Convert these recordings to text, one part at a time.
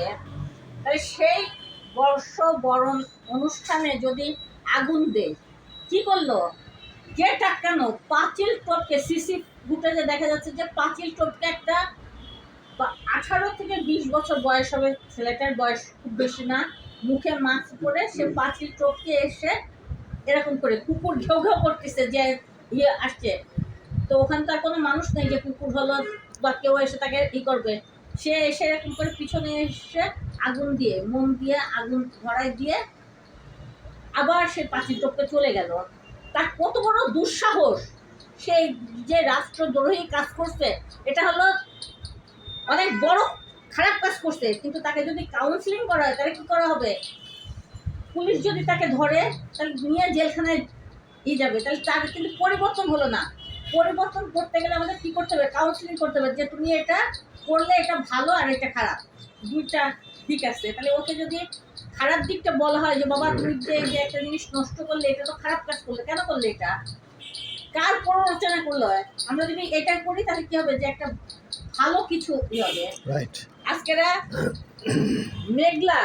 হবে। তাহলে সেই বর্ষ বরণ অনুষ্ঠানে যদি আগুন দেয়, কি করল? গেট আটকানো পাঁচিল টপকে সিসি ফুটেজে দেখা যাচ্ছে যে পাঁচিল টপকে একটা আঠারো থেকে বিশ বছর বয়স হবে ছেলেটার, বয়স খুব বেশি না, মুখে মাস্ক পরে সে পাঁচিল টপকে এসে এরকম করে কুকুর ঘেউ ঘেউ করতেছে যে ইয়ে আসছে। তো ওখানকার কোনো মানুষ নেই যে কুকুর হলো বা কেউ এসে তাকে ই করবে। সে এসে এরকম করে পিছনে এসে আগুন দিয়ে মোম দিয়ে আগুন ধরায় দিয়ে আবার সে পাঁচিল টপকে চলে গেল। তার কত বড় দুঃসাহস! সেই যে রাষ্ট্রদ্রোহী কাজ করছে, এটা হলো অনেক বড় খারাপ কাজ করছে। কিন্তু তাকে যদি কাউন্সিলিং করা হয়, তাহলে কি করা হবে? পুলিশ যদি তাকে ধরে, তাহলে নিয়ে জেলখানায় দিয়ে যাবে। তাহলে তার কিন্তু পরিবর্তন হলো না। পরিবর্তন করতে গেলে আমাদের কি করতে হবে? কাউন্সিলিং করতে হবে যে তুমি এটা করলে এটা ভালো আর এটা খারাপ। দুইটা দিক আছে। তাহলে ওকে যদি খারাপ দিকটা বলা হয় যে বাবা তুমি যে যে একটা জিনিস নষ্ট করলে এটা তো খারাপ কাজ করলে কেন করলে এটা? কার প্ররোচনা করল আমরা যদি এটা করি তাহলে কি হবে? যে একটা ভালো কিছু হবে। আজকেরা মেঘলা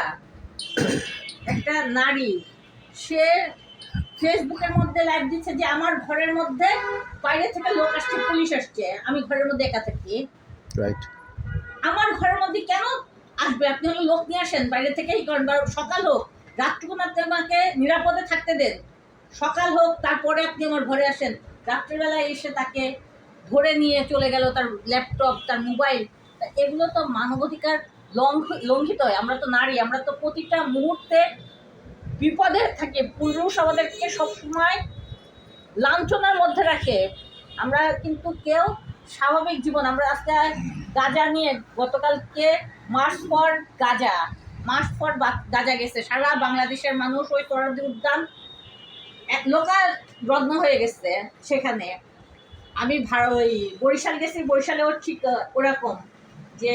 একটা নারী সে ফেসবুকের মধ্যে লাইভ দিচ্ছে যে আমার ঘরের মধ্যে বাইরে থেকে লোক আসছে পুলিশ আসছে। আমি ঘরের মধ্যে একা থাকি। রাইট আমার ঘরের মধ্যে কেন আসবে? আপনি হলো লোক নিয়ে আসেন বাইরে থেকেই করেন বা সকাল হোক রাতটুকুন আপনি আমাকে নিরাপদে থাকতে দেন। সকাল হোক তারপরে আপনি আমার ঘরে আসেন। রাত্রিবেলায় এসে তাকে ধরে নিয়ে চলে গেল তার ল্যাপটপ তার মোবাইল এগুলো তো মানবাধিকার লঙ্ঘ- লঙ্ঘিত হয়। আমরা তো নারী আমরা তো প্রতিটা মুহূর্তে বিপদে থাকে, পুরুষ আমাদেরকে সবসময় লাঞ্ছনার মধ্যে রাখে। আমরা কিন্তু কেউ স্বাভাবিক জীবন, আমরা আজকে গাজা নিয়ে গতকালকে মাস পর গাজা, মাস পর গাজা গেছে। সারা বাংলাদেশের মানুষ ওই তরাদি উদ্যান এক লোকাল রত্ন হয়ে গেছে সেখানে। আমি ভার ওই বরিশাল গেছি, বরিশালেও ঠিক ওরকম যে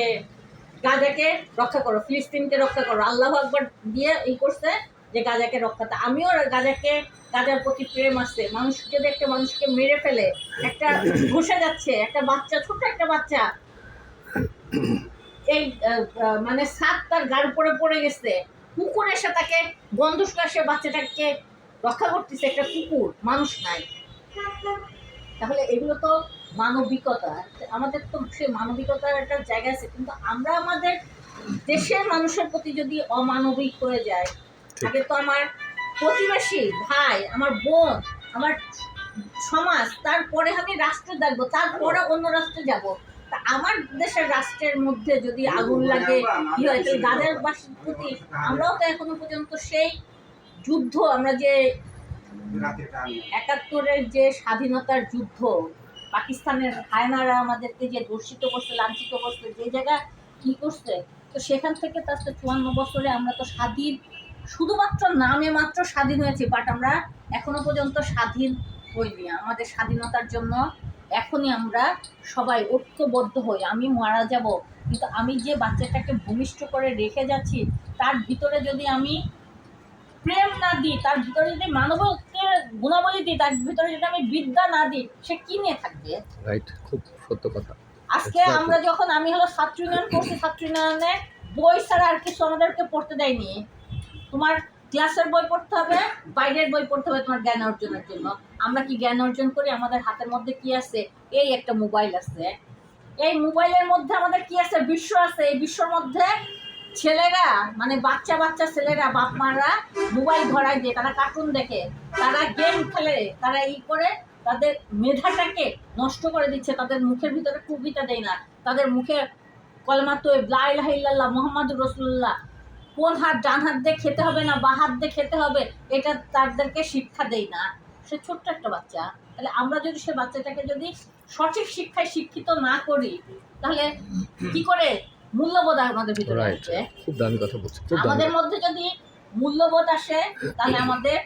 গাজাকে রক্ষা করো, ফিলিস্তিনকে রক্ষা করো। আল্লাহ আকবর দিয়ে এই করছে। যে গাজাকে রক্ষা তা আমিও গাজাকে, গাজার প্রতি প্রেম আছে। মানুষ যদি একটা মানুষকে মেরে ফেলে, একটা ঘষে যাচ্ছে, একটা বাচ্চা ছোট একটা বাচ্চা, এই মানে সাপ তার গার উপরে পড়ে গেছে, কুকুর এসে তাকে গন্ধ সে বাচ্চাটাকে রক্ষা করতেছে, একটা কুকুর, মানুষ নাই। তাহলে এগুলো তো মানবিকতা। আমাদের তো সে মানবিকতার একটা জায়গা আছে, কিন্তু আমরা আমাদের দেশের মানুষের প্রতি যদি অমানবিক হয়ে যায়। আগে তো আমার প্রতিবেশী ভাই আমার বোন আমার সমাজ তারপরে আমি রাষ্ট্র দেখব তারপরে অন্য রাষ্ট্রে যাব। তা আমার দেশের রাষ্ট্রের মধ্যে যদি আগুন লাগে কি হয় তাহলে গাদের প্রতি আমরাও তো এখনও পর্যন্ত সেই যুদ্ধ আমরা যে একাত্তরের যে স্বাধীনতার যুদ্ধ পাকিস্তানের হায়নারা আমাদেরকে যে দূষিত করছে লাঞ্ছিত করছে যে জায়গা কি করছে তো সেখান থেকে তার চুয়ান্ন বছরে আমরা তো স্বাধীন শুধুমাত্র নামে মাত্র স্বাধীন হয়েছি বাট আমরা এখনও পর্যন্ত স্বাধীন হইনি। আমাদের স্বাধীনতার জন্য এখনই আমরা সবাই ঐক্যবদ্ধ হই। আমি মারা যাব কিন্তু আমি যে বাচ্চাটাকে ভূমিষ্ঠ করে রেখে যাচ্ছি তার ভিতরে যদি আমি প্রেম না দিই তার ভিতরে যদি মানবকের গুণাবলী দিই তার ভিতরে যদি আমি বিদ্যা না দিই সে কি নিয়ে থাকবে? রাইট খুব সত্য কথা। আজকে আমরা যখন আমি হলো ছাত্র ইউনিয়ন করছি ছাত্র ইউনিয়নে বই ছাড়া আর কিছু আমাদেরকে পড়তে দেয়নি তোমার ক্লাসের বই পড়তে হবে, বাইরের বই পড়তে হবে তোমার জ্ঞান অর্জনের জন্য। আমরা কি জ্ঞান অর্জন করি? আমাদের হাতের মধ্যে কি আছে? এই একটা মোবাইল আছে। এই মোবাইলের মধ্যে আমাদের কি আছে? বিশ্ব আছে। এই বিশ্বর মধ্যে ছেলেরা মানে বাচ্চা বাচ্চা ছেলেরা, বাপ মারা মোবাইল ধরায় দিয়ে, তারা কার্টুন দেখে, তারা গেম খেলে, তারা ই করে, তাদের মেধাটাকে নষ্ট করে দিচ্ছে। তাদের মুখের ভিতরে কবিতা দেয় না। তাদের মুখে কলমা তো মোহাম্মদ রসুল্লাহ কোন হাত ডান হাত দিয়ে খেতে হবে না বা হাত দিয়ে খেতে হবে এটা তাদেরকে শিক্ষা দেয় না। সে ছোট্ট একটা বাচ্চা। তাহলে আমরা যদি সে বাচ্চাটাকে যদি সঠিক শিক্ষায় শিক্ষিত না করি তাহলে কি করে মূল্যবোধ আমাদের ভিতরে আসবে খুব দামি কথা বলছো আমাদের মধ্যে যদি মূল্যবোধ আসে তাহলে আমাদের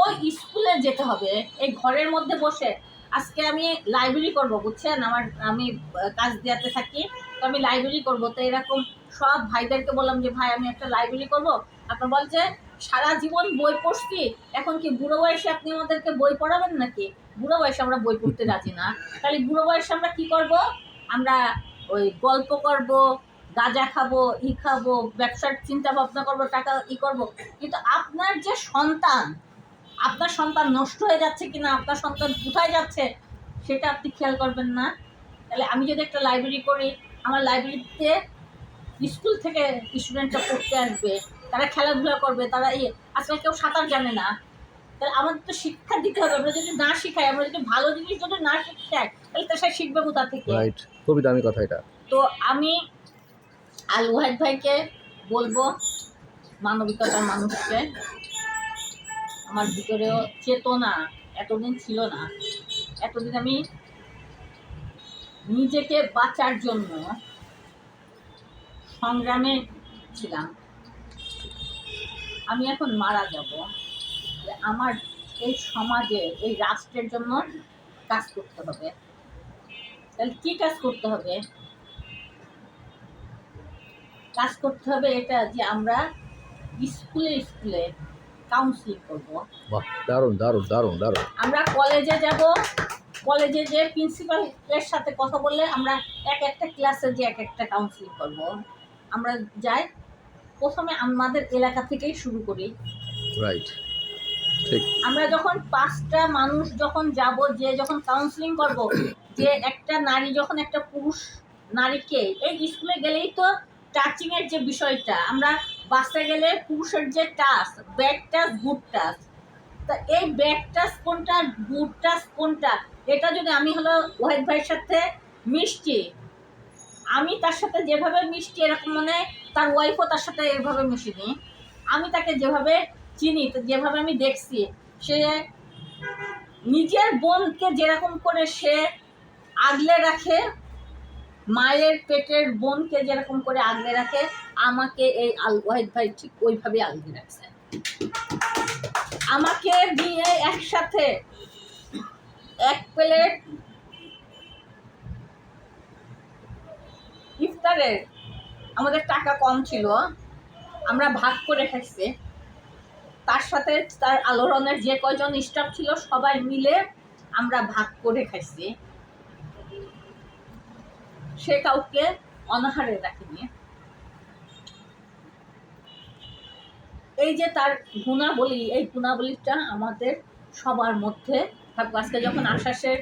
ওই স্কুলে যেতে হবে এই ঘরের মধ্যে বসে। আজকে আমি লাইব্রেরি করব বুঝছেন? আমার আমি কাজ দেওয়াতে থাকি। তো আমি লাইব্রেরি করব। তো এরকম সব ভাইদেরকে বললাম যে, ভাই, আমি একটা লাইব্রেরি করব। আপনার বলছে সারা জীবন বই পড়ছি, এখন কি বুড়ো বয়সে আপনি আমাদেরকে বই পড়াবেন নাকি? বুড়ো বয়সে আমরা বই পড়তে রাজি না। তাহলে বুড়ো বয়সে আমরা কি করব? আমরা ওই গল্প করব, গাঁজা খাব, ই খাব, ব্যবসার চিন্তা ভাবনা করব, টাকা ই করব। কিন্তু আপনার যে সন্তান, আপনার সন্তান নষ্ট হয়ে যাচ্ছে কিনা, আপনার সন্তান কোথায় যাচ্ছে, সেটা আপনি খেয়াল করবেন না। তাহলে আমি যদি একটা লাইব্রেরি করি আমার লাইব্রেরিতে স্কুল থেকে স্টুডেন্টরা পড়তে আসবে তারা খেলাধুলা করবে তারা এই আজকাল কেউ সাঁতার জানে না। তাহলে আমাদের তো শিক্ষা দিতে হবে আমরা যদি না শিখাই আমরা যদি ভালো জিনিস যদি না শিখাই তাহলে তো সে শিখবে কোথা থেকে? রাইট খুবই দামি কথা এটা। তো আমি আল ওয়াহিদ ভাইকে বলব মানবিকতার মানুষকে আমার ভিতরেও চেতনা এতদিন ছিল না। এতদিন আমি নিজেকে বাঁচার জন্য সংগ্রামে ছিলাম। আমি এখন মারা যাব। আমার এই সমাজে এই রাষ্ট্রের জন্য কাজ করতে হবে। তাহলে কী কাজ করতে হবে? কাজ করতে হবে এটা যে আমরা স্কুলে স্কুলে কাউন্সিলিং করব। দারুণ দারুণ দারুণ দারুণ। আমরা কলেজে যাব কলেজে যে প্রিন্সিপালের সাথে কথা বললে আমরা এক একটা ক্লাসে যে এক একটা কাউন্সিলিং করব। আমরা যাই প্রথমে আমাদের এলাকা থেকেই শুরু করি। রাইট ঠিক। আমরা যখন পাঁচটা মানুষ যখন যাব যে যখন কাউন্সিলিং করব যে একটা নারী যখন একটা পুরুষ নারীকে এই স্কুলে গেলেই তো টাচিং এর যে বিষয়টা আমরা বাসে গেলে পুরুষের যে touch bad touch good touch তা এই ব্যাক টাচ কোনটা গুড কোনটা, এটা যদি আমি হলো ওয়াহিদ ভাইয়ের সাথে মিষ্টি, আমি তার সাথে যেভাবে মিষ্টি এরকম মানে তার ওয়াইফও তার সাথে এভাবে মিশিনি। আমি তাকে যেভাবে চিনি যেভাবে আমি দেখছি, সে নিজের বোনকে যেরকম করে সে আগলে রাখে, মায়ের পেটের বোনকে যেরকম করে আগলে রাখে, আমাকে এই আল, ওয়াহিদ ভাই ঠিক ওইভাবে আগলে রাখছে। আমাকে দিয়ে একসাথে এক প্লেট ইফতারের আমাদের টাকা কম ছিল। আমরা ভাগ করে খাইছি। তার সাথে তার আলোড়নের যে কয়জন স্টাফ ছিল সবাই মিলে আমরা ভাগ করে খাইছি। সে কাউকে অনাহারে রাখেনি। এই যে তার গুণাবলী এই গুণাবলীটা আমাদের সবার মধ্যে থাকব আজকে যখন আশ্বাসের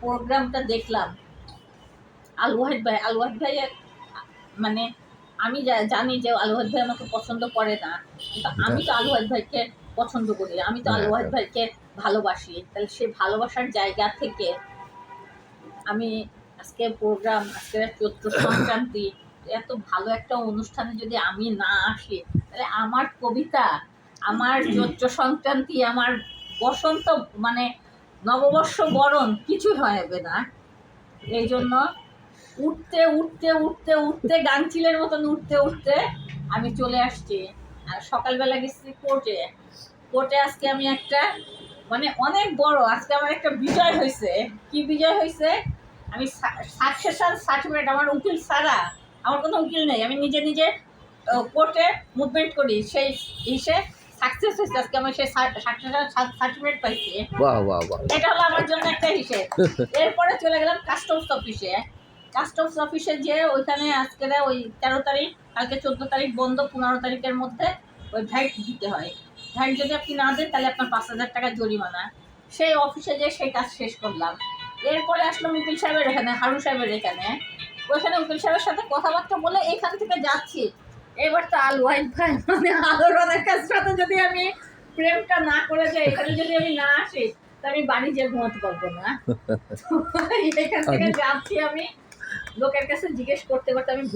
প্রোগ্রামটা দেখলাম আলওয়াহিদ ভাই আল ওয়াহিদ ভাই মানে আমি জানি যে আল ভাই আমাকে পছন্দ করে না কিন্তু আমি তো আল ভাইকে পছন্দ করি আমি তো হ্যাঁ, ওয়াহিদ হ্যাঁ। ভাইকে ভালোবাসি তাহলে সেই ভালোবাসার জায়গা থেকে আমি আজকে প্রোগ্রাম আজকে চৈত্র সংক্রান্তি এত ভালো একটা অনুষ্ঠানে যদি আমি না আসি তাহলে আমার কবিতা আমার চৈত্র সংক্রান্তি আমার বসন্ত মানে নববর্ষ বরণ কিছু হবে না। এই জন্য উঠতে উঠতে উঠতে উঠতে গাংচিলের মতন উঠতে উঠতে আমি চলে আসছি। আর সকালবেলা গেছি কোর্টে। কোর্টে আজকে আমি একটা মানে অনেক বড় আজকে আমার একটা বিজয় হয়েছে কি বিজয় হয়েছে আমি সাকসেশন সার্টিফিকেট আমার উকিল ছাড়া আমার কোনো উকিল নেই। আমি নিজে নিজে কোর্টে মুভমেন্ট করি। সেই হিসে সাকসেস হয়েছে আজকে আমি সেই সার্টিফিকেট পাইছি। বাহ বাহ বাহ। এটা হলো আমার জন্য একটা হিসেব। এরপরে চলে গেলাম কাস্টমস অফিসে কাস্টমস অফিসে যে ওইখানে আজকে ওই তেরো তারিখ কালকে চোদ্দ তারিখ বন্ধ পনেরো তারিখের মধ্যে ওই ভ্যাট দিতে হয়। ভ্যাট যদি আপনি না দেন তাহলে আপনার পাঁচ হাজার টাকা জরিমানা। সেই অফিসে যে সেই কাজ শেষ করলাম। এরপরে আসলাম উকিল সাহেবের এখানে হারু সাহেবের এখানে। ওইখানে উকিল সাহেবের সাথে কথাবার্তা বলে এখান থেকে যাচ্ছি। এবার তো আল ওয়াইফাই ভাই মানে আলোর কাছ সাথে যদি আমি প্রেমটা না করে যাই এখানে যদি আমি না আসি তা আমি বাড়ি যেয়ে ঘুমাতে পারব না। এখান থেকে যাচ্ছি আমি। লোকের কাছে জিজ্ঞেস করতে করতে আমি